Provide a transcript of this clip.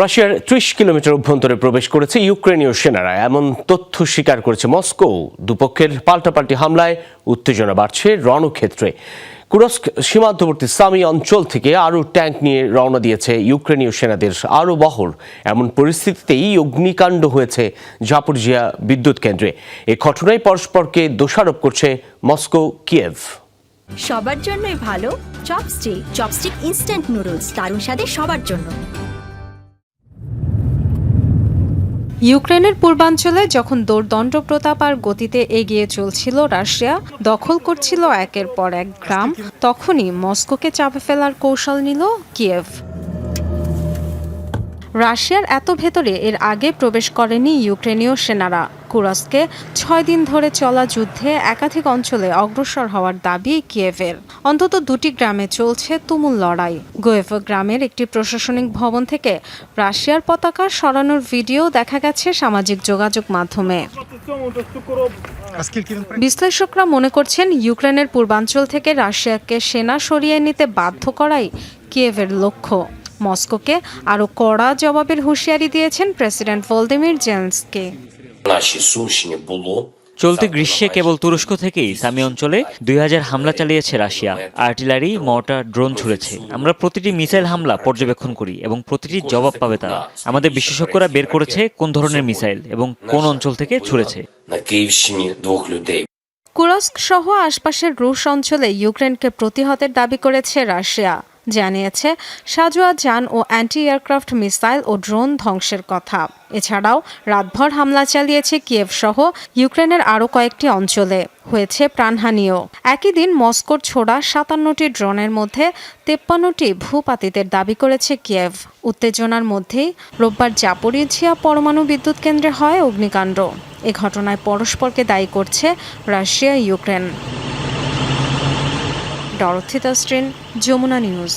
রাশিয়ার ত্রিশ কিলোমিটার অভ্যন্তরে প্রবেশ করেছে ইউক্রেনীয় সেনারা। এমন তথ্য স্বীকার করেছে মস্কো দুপক্ষের পাল্টাপাল্টি হামলায় উত্তেজনা বাড়ছে রণক্ষেত্রে। কুরস্ক সীমান্তবর্তী সামি অঞ্চল থেকে আরও ট্যাঙ্ক নিয়ে রওনা দিয়েছে ইউক্রেনীয় সেনাদের আরও বহর। এমন পরিস্থিতিতেই অগ্নিকাণ্ড হয়েছে জাপরজিয়া বিদ্যুৎ কেন্দ্রে। এ ঘটনায় পরস্পরকে দোষারোপ করছে মস্কো, কিয়েভ। সবার জন্যই ভালো, চপস্টিক চপস্টিক ইনস্ট্যান্ট নুডলস, দারুণ স্বাদে সবার জন্য। ইউক্রেনের পূর্বাঞ্চলে যখন দৌর্দণ্ড প্রতাপ আর গতিতে এগিয়ে চলছিল রাশিয়া, দখল করছিল একের পর এক গ্রাম, তখনই মস্কোকে চাপে ফেলার কৌশল নিল কিয়েভ। রাশিয়ার এত ভেতরে এর আগে প্রবেশ করেনি ইউক্রেনীয় সেনারা। কুরস্কে ছয় দিন ধরে চলা যুদ্ধে একাধিক অঞ্চলে অগ্রসর হওয়ার দাবি কিয়েভের। অন্তত দুটি গ্রামে চলছে তুমুল লড়াই। গোয়েভ গ্রামের একটি প্রশাসনিক ভবন থেকে রাশিয়ার পতাকা সরানোর ভিডিও দেখা গেছে সামাজিক যোগাযোগ মাধ্যমে। বিশ্লেষকরা মনে করছেন ইউক্রেনের পূর্বাঞ্চল থেকে রাশিয়াকে সেনা সরিয়ে নিতে বাধ্য করাই কিয়েভের লক্ষ্য। মস্কোকে আরও কড়া জবাবের হুঁশিয়ারি দিয়েছেন প্রেসিডেন্ট ভলদিমির জেন্সকে চলতি গ্রীষ্মে কেবল তুরস্ক থেকেই সামি অঞ্চলে দুই হাজার হামলা চালিয়েছে রাশিয়া। আর্টিলারি মর্টার ড্রোন ছুড়েছে। আমরা প্রতিটি মিসাইল হামলা পর্যবেক্ষণ করি এবং প্রতিটি জবাব পাবে তারা। আমাদের বিশেষজ্ঞরা বের করেছে কোন ধরনের মিসাইল এবং কোন অঞ্চল থেকে ছুড়েছে। কুরস্ক সহ আশপাশের রুশ অঞ্চলে ইউক্রেনকে প্রতিহতের দাবি করেছে রাশিয়া। জানিয়েছে সাজোয়া যান ও অ্যান্টি এয়ারক্রাফট মিসাইল ও ড্রোন ধ্বংসের কথা। এছাড়াও রাতভর হামলা চালিয়েছে কিয়েভ সহ ইউক্রেনের আরও কয়েকটি অঞ্চলে। হয়েছে প্রাণহানিও। একই দিন মস্কোর ছোড়া সাতান্নটি ড্রোনের মধ্যে তেপ্পান্নটি ভূপাতিতের দাবি করেছে কিয়েভ। উত্তেজনার মধ্যেই রোববার জাপোরিঝিয়া পরমাণু বিদ্যুৎ কেন্দ্রে হয় অগ্নিকাণ্ড। এ ঘটনায় পরস্পরকে দায়ী করছে রাশিয়া ইউক্রেন ডরথিতা স্ট্রেন যমুনা নিউজ।